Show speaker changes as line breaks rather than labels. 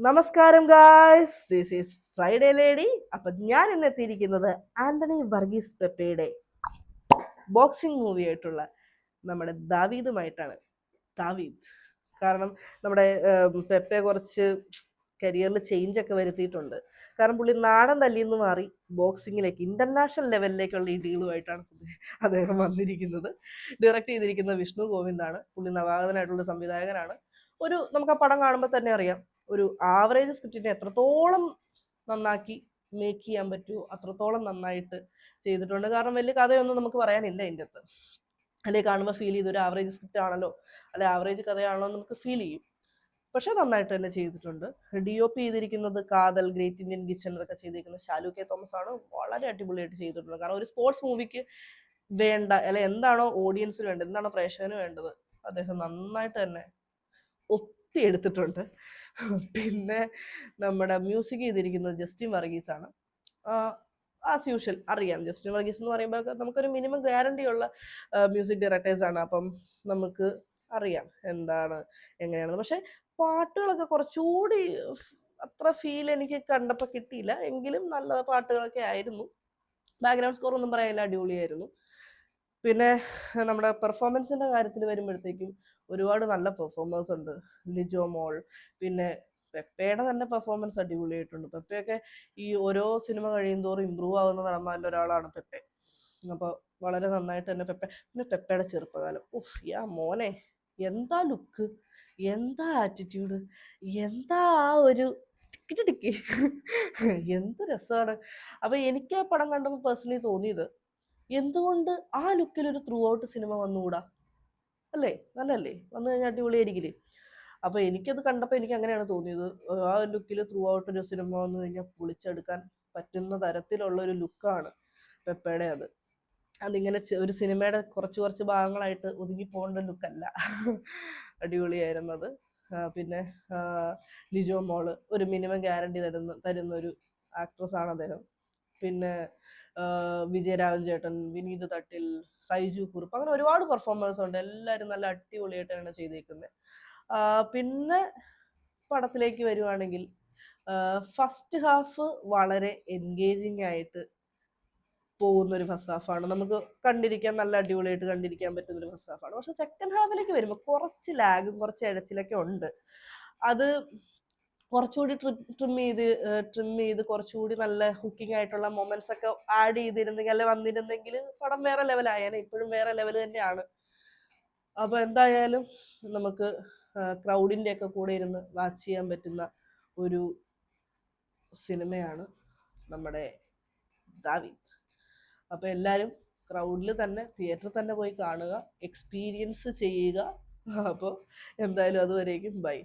നമസ്കാരം guys this is Friday lady അപ്പൊ ഞാൻ ഇന്ന് എത്തിയിരിക്കുന്നത് ആന്റണി വർഗീസ് പെപ്പയുടെ ബോക്സിംഗ് മൂവി ആയിട്ടുള്ള നമ്മുടെ ദാവീദുമായിട്ടാണ്. ദാവീദ്. കാരണം നമ്മുടെ പെപ്പെ കുറച്ച് കരിയറിൽ ചേഞ്ച് ഒക്കെ വരുത്തിയിട്ടുണ്ട്. കാരണം പുള്ളി നാടൻ തല്ലി നിന്ന് മാറി ബോക്സിങ്ങിലേക്ക് ഇന്റർനാഷണൽ ലെവലിലേക്കുള്ള ഡീലുമായിട്ടാണ് പുള്ളി- അദ്ദേഹം വന്നിരിക്കുന്നത്. ഡയറക്റ്റ് ചെയ്തിരിക്കുന്ന വിഷ്ണു ഗോവിന്ദാണ്. പുള്ളി നവാഗതനായിട്ടുള്ള സംവിധായകനാണ്. ഒരു നമുക്ക് ആ പടം കാണുമ്പോൾ തന്നെ അറിയാം. ഒരു ആവറേജ് സ്ക്രിപ്റ്റിനെ എത്രത്തോളം നന്നാക്കി മേക്ക് ചെയ്യാൻ പറ്റുമോ അത്രത്തോളം നന്നായിട്ട് ചെയ്തിട്ടുണ്ട്. കാരണം വലിയ കഥയൊന്നും നമുക്ക് പറയാനില്ല അതിന്റെ അകത്ത് അല്ലെങ്കിൽ കാണുമ്പോൾ ഫീൽ ചെയ്ത് ഒരു ആവറേജ് സ്ക്രിപ്റ്റ് ആണല്ലോ അല്ലെ ആവറേജ് കഥയാണല്ലോ നമുക്ക് ഫീൽ ചെയ്യും. പക്ഷെ നന്നായിട്ട് തന്നെ ചെയ്തിട്ടുണ്ട്. ഡി ഒ പി ചെയ്തിരിക്കുന്നത് കാതൽ ഗ്രേറ്റ് ഇന്ത്യൻ കിച്ചൺ എന്നൊക്കെ ചെയ്തിരിക്കുന്നത് ശാലു കെ തോമസ് ആണ്. വളരെ അടിപൊളിയായിട്ട് ചെയ്തിട്ടുള്ളത് കാരണം ഒരു സ്പോർട്സ് മൂവിക്ക് വേണ്ട അല്ലെ എന്താണോ ഓഡിയൻസിന് വേണ്ടത് എന്താണോ പ്രേക്ഷകന് വേണ്ടത് അദ്ദേഹം നന്നായിട്ട് തന്നെ ഒത്തി എടുത്തിട്ടുണ്ട്. പിന്നെ നമ്മുടെ മ്യൂസിക് ചെയ്തിരിക്കുന്നത് ജസ്റ്റിൻ വർഗീസ് ആണ് ആസ് യൂഷ്വൽ അറിയാം. ജസ്റ്റിൻ വർഗീസ് എന്ന് പറയുമ്പോൾ നമുക്കൊരു മിനിമം ഗ്യാരണ്ടി ഉള്ള മ്യൂസിക് ഡയറക്ടേഴ്സ് ആണ്. അപ്പം നമുക്ക് അറിയാം എന്താണ് എങ്ങനെയാണ്. പക്ഷെ പാട്ടുകളൊക്കെ കുറച്ചുകൂടി അത്ര ഫീൽ എനിക്ക് കണ്ടപ്പോൾ കിട്ടിയില്ല. എങ്കിലും നല്ല പാട്ടുകളൊക്കെ ആയിരുന്നു. ബാക്ക്ഗ്രൗണ്ട് സ്കോർ ഒന്നും പറയാനില്ല അടിപൊളിയായിരുന്നു. പിന്നെ നമ്മുടെ പെർഫോമൻസിന്റെ കാര്യത്തിൽ വരുമ്പോഴത്തേക്കും ഒരുപാട് നല്ല പെർഫോമൻസ് ഉണ്ട്. ലിജോ മോൾ പിന്നെ പെപ്പയുടെ തന്നെ പെർഫോമൻസ് അടിപൊളിയായിട്ടുണ്ട്. പെപ്പയൊക്കെ ഈ ഓരോ സിനിമ കഴിയുമോറും ഇമ്പ്രൂവ് ആവുന്ന നടന്മാരിൽ ഒരാളാണ് പെപ്പെ. അപ്പോൾ വളരെ നന്നായിട്ട് തന്നെ പെപ്പ പിന്നെ പെപ്പയുടെ ചെറുപ്പകാലം. ഉഫ് യാ മോനെ എന്താ ലുക്ക് എന്താ ആറ്റിറ്റ്യൂഡ് എന്താ ആ ഒരു ടിക്കിട്ടിടിക്ക് ടിക്കി എന്ത് രസമാണ് അപ്പോൾ എനിക്ക് ആ പടം കണ്ടപ്പോൾ പേഴ്സണലി തോന്നിയത് എന്തുകൊണ്ട് ആ ലുക്കിൽ ഒരു ത്രൂ ഔട്ട് സിനിമ വന്നുകൂടാ? അല്ലേ? നല്ലല്ലേ വന്നു കഴിഞ്ഞാൽ അടിപൊളിയായിരിക്കില്ലേ? അപ്പൊ എനിക്കത് കണ്ടപ്പോൾ എനിക്ക് അങ്ങനെയാണ് തോന്നിയത്. ആ ലുക്കിൽ ത്രൂ ഔട്ട് ഒരു സിനിമ വന്നു കഴിഞ്ഞാൽ പൊളിച്ചെടുക്കാൻ പറ്റുന്ന തരത്തിലുള്ള ഒരു ലുക്കാണ് പെപ്പയുടെ അത്. അതിങ്ങനെ ഒരു സിനിമയുടെ കുറച്ച് കുറച്ച് ഭാഗങ്ങളായിട്ട് ഒതുങ്ങി പോകേണ്ട ലുക്കല്ല അടിപൊളിയായിരുന്നത് പിന്നെ ലിജോ മോൾ ഒരു മിനിമം ഗ്യാരണ്ടി തരുന്ന തരുന്ന ഒരു ആക്ട്രസ് ആണ് അദ്ദേഹം. പിന്നെ വിജയരാഘവൻ ചേട്ടൻ വിനീത് തട്ടിൽ സൈജു കുറുപ്പ് അങ്ങനെ ഒരുപാട് പെർഫോമൻസ് ഉണ്ട്. എല്ലാവരും നല്ല അടിപൊളിയായിട്ടാണ് ചെയ്തേക്കുന്നത് പിന്നെ പടത്തിലേക്ക് വരുവാണെങ്കിൽ ഫസ്റ്റ് ഹാഫ് വളരെ എൻഗേജിങ് ആയിട്ട് പോകുന്ന ഒരു ഫസ്റ്റ് ഹാഫാണ് നമുക്ക് കണ്ടിരിക്കാൻ നല്ല അടിപൊളിയായിട്ട് കണ്ടിരിക്കാൻ പറ്റുന്ന ഒരു ഫസ്റ്റ് ഹാഫാണ് പക്ഷെ സെക്കൻഡ് ഹാഫിലേക്ക് വരുമ്പോൾ കുറച്ച് ലാഗും കുറച്ച് ഇഴച്ചിലൊക്കെ ഉണ്ട്. അത് കുറച്ചുകൂടി ട്രിം ചെയ്ത് ട്രിം ചെയ്ത് കുറച്ചുകൂടി നല്ല ഹുക്കിംഗ് ആയിട്ടുള്ള മൊമെന്റ്സ് ഒക്കെ ആഡ് ചെയ്തിരുന്നെങ്കിൽ അല്ലെ വന്നിരുന്നെങ്കിൽ പടം വേറെ ലെവലായേനെ ഇപ്പോഴും വേറെ ലെവൽ തന്നെയാണ്. അപ്പൊ എന്തായാലും നമുക്ക് ക്രൗഡിന്റെ ഒക്കെ കൂടെ ഇരുന്ന് വാച്ച് ചെയ്യാൻ പറ്റുന്ന ഒരു സിനിമയാണ് നമ്മുടെ ദാവിദ്. അപ്പൊ എല്ലാവരും ക്രൗഡിൽ തന്നെ തിയേറ്ററിൽ തന്നെ പോയി കാണുക എക്സ്പീരിയൻസ് ചെയ്യുക. അപ്പോൾ എന്തായാലും അതുവരേക്കും ബൈ